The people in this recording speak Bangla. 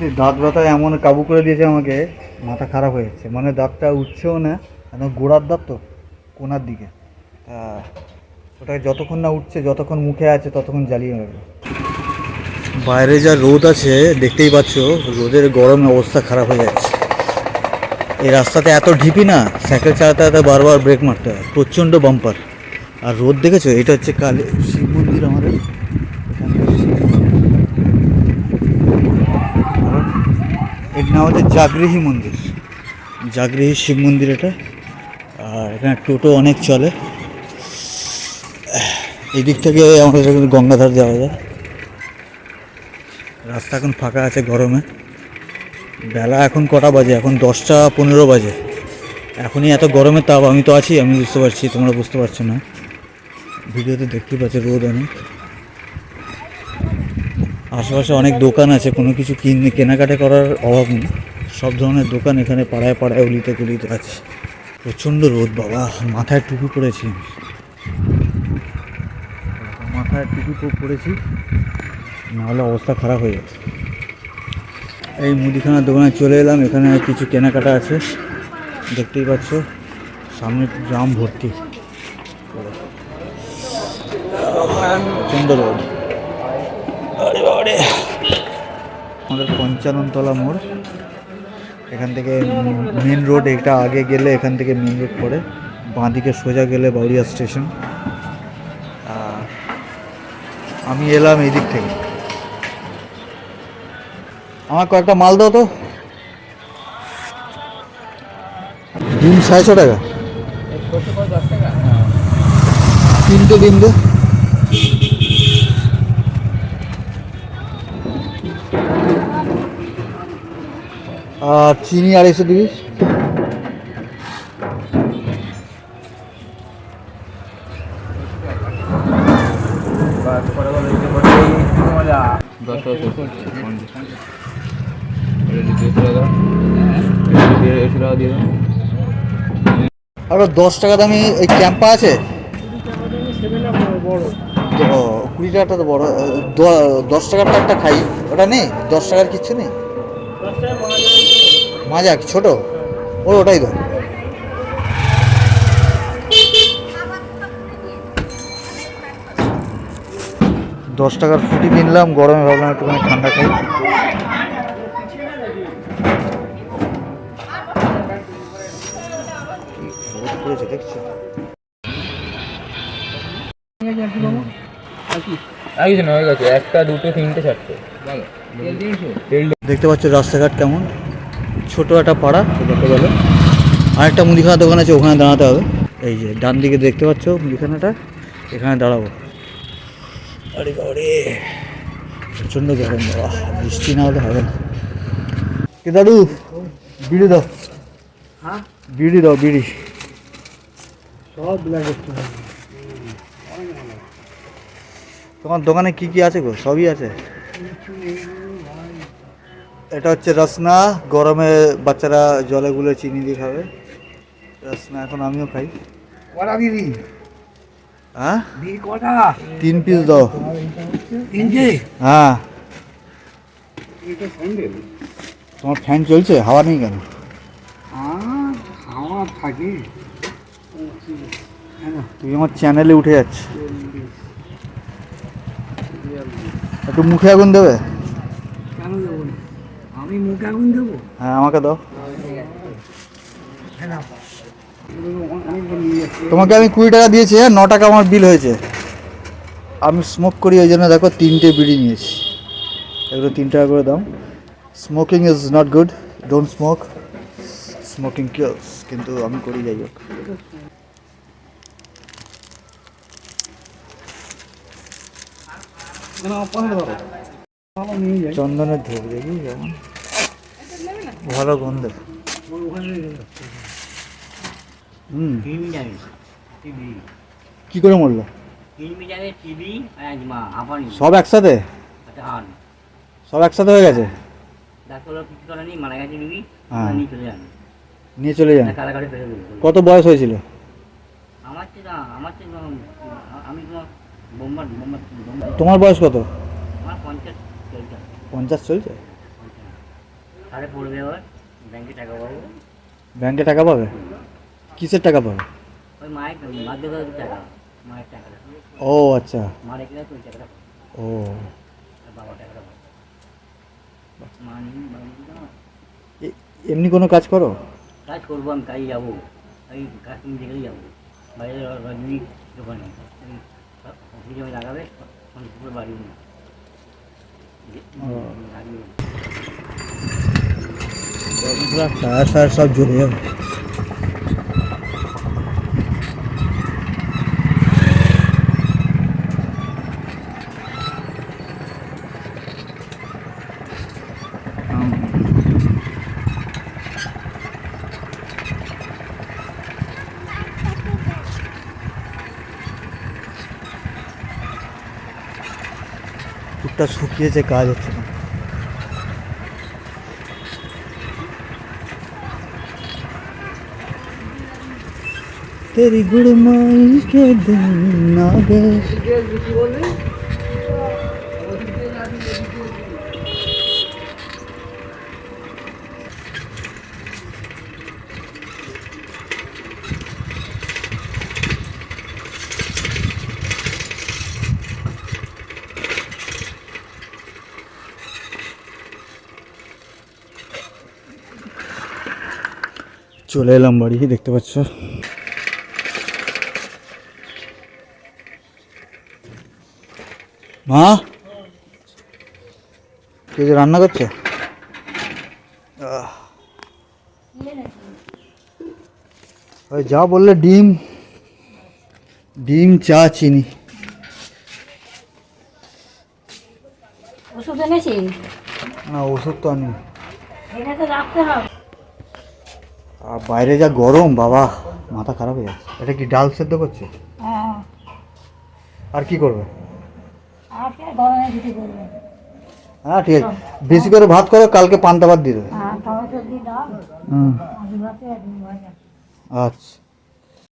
সত্যি দাঁত ব্যথা এমন কাবু করে দিয়েছে আমাকে, মাথা খারাপ হয়ে যাচ্ছে। মানে দাঁতটা উঠছেও না, একদম গোড়ার দাঁত তো, কোনার দিকে। তা ওটা যতক্ষণ না উঠছে, যতক্ষণ মুখে আছে, ততক্ষণ জ্বালিয়ে রাখবে বাইরে যা রোদ আছে, দেখতেই পাচ্ছ, রোদের গরমে অবস্থা খারাপ হয়ে যাচ্ছে। এই রাস্তাতে এত ঢিপি না, সাইকেল চালাতে বারবার ব্রেক মারতে হয়, প্রচণ্ড বাম্পার আর রোদ দেখেছ? এটা হচ্ছে কালী শিব মন্দির আমাদের এখানকার শিব মন্দির। হচ্ছে জাগৃহী মন্দির। জাগৃহী শিব মন্দির এটা। আর এখানে টোটো অনেক চলে। এই দিক থেকে আমাদের এখানে গঙ্গাধার যাওয়া যায়। রাস্তা এখন ফাঁকা আছে গরমে। বেলা এখন কটা বাজে? এখন দশটা পনেরো বাজে। এখনই এত গরমের তাপ, আমি তো আছি, আমি বুঝতে পারছি, তোমরা বুঝতে পারছ না। ভিডিওতে দেখতে পাচ্ছ রোদ অনেক। আশেপাশে অনেক দোকান আছে, কোনো কিছু কিনে, কেনাকাটা করার অভাব নেই। সব ধরনের দোকান এখানে পাড়ায় পাড়ায়, অলিতে গলিতে আছে। প্রচণ্ড রোদ, বাবা, মাথায় টুপি আমি। মাথায় টুপি প- পরেছি নাহলে অবস্থা খারাপ হয়ে যাবে এই মুদিখানার দোকানে চলে এলাম, এখানে কিছু কেনাকাটা আছে। দেখতেই পাচ্ছ, সামনে জাম ভর্তি। প্রচণ্ড রোদ। বাবারে। আমাদের পঞ্চাননতলা মোড়। এখান থেকে মেন রোড, এটা আগে গেলে এখান থেকে মেন রোড পড়ে। বাঁদিকে সোজা গেলে বাউরিয়া স্টেশন। আমি এলাম এই দিক থেকে। আমার কয়েকটা মাল দাও তো। ডিম সাড়ে টাকা। তিনটে ডিম দে। আর চিনি আড়াইশো দিবি আর দশ টাকা দামি এই ক্যাম্পা আছে? ও, কুড়ি টাকাটা তো বড়। দশ টাকারটা একটা খাই। ওটা নেই? দশ টাকার কিচ্ছু নেই? মাজা কি ছোট? ও ওটাই দাও দশ টাকার ফুটি কিনলাম গরমে ভাবলাম একটুখানি ঠান্ডা খাই। দেখছ একটা দুটো তিনটে চারটে। দেখতে পাচ্ছ রাস্তাঘাট কেমন? ছোট একটা পাড়া দেখতে গেলে আরেকটা মুদিখানা দোকান আছে ওখানে দাঁড়াতে হবে। এই যে ডান দিকে দেখতে পাচ্ছ মুদিখানাটা? এখানে দাঁড়াবো। আরে বাবারে প্রচণ্ড গরম বাবা। বৃষ্টি না হলে হবে না। কে দাদু বিড়ি দাও। হ্যাঁ? বিড়ি দাও বিড়ি। সব লাগে তোমার দোকানে কি কি আছে গো? সবই আছে? এটা হচ্ছে রসনা গরমে বাচ্চারা জলে গুলে চিনি দিয়ে খাবে। রসনা এখন আমিও খাই। কটা দিবি হ্যাঁ? কটা তিন পিস দাও। হ্যাঁ। তোমার ফ্যান চলছে? হাওয়া নেই কেন? হাওয়া থাকে। তুই আমার চ্যানেলে উঠে যাচ্ছে একটু মুখে আগুন দেবে? আমি মুখে আগুন দেবো? হ্যাঁ আমাকে দাও। তোমাকে আমি কুড়ি টাকা দিয়েছি হ্যাঁ ন টাকা আমার বিল হয়েছে। আমি স্মোক করি ওই জন্য দেখো তিনটে বিড়ি নিয়েছি। এগুলো তিন টাকা করে দাম smoking is not good don't smoke smoking kills কিন্তু আমি করি যাই হোক। চন্দনের ধূপ দেখি যেমন ভালো গন্ধ। হুম। কি করে মরলো? সব একসাথে? সব একসাথে হয়ে গেছে? হ্যাঁ। নিয়ে চলে যান। কত বয়স হয়েছিল? আমার তো আমার তো আমি তোমার বয়স কত পঞ্চাশ চলছে? তাহলে পড়বে আবার ব্যাংকে টাকা পাবো। ব্যাংকে টাকা পাবে? কিসের টাকা পাবে? ওই মায়ের টাকা মায়ের টাকাটা ও আচ্ছা। মা রেখে দেয় তো ওই টাকাটা পাবো। ও বাবা। এ- এমনি কোনো কাজ করো? কাজ করব আমি কাজে যাব। এই কাজ তুমি যাব। বাইরে রজনী দোকানে অফিস লাগাবে বাড়ি লাগিয়ে টায়ার ফায়ার সব জ্বলে যাবে টুকটা শুকিয়েছে কাজ হচ্ছে না तेरी गुड़माई के दिन आ गए চলে এলাম বাড়ি দেখতে পাচ্ছ মা? কে যে রান্না করছে? ওই যা বললে ডিম ডিম চা চিনি। ওষুধ না ওষুধ তো আনি আর বাইরে যা গরম বাবা মাথা খারাপ হয়ে যাচ্ছে। এটা কি ডাল সেদ্ধ করছে? হ্যাঁ। আর কি করবে আজকে গরমে কিছু করবে হ্যাঁ ঠিক আছে। বেশি করে ভাত করো কালকে পান্তা ভাত দিয়ে দেবে। হ্যাঁ আচ্ছা।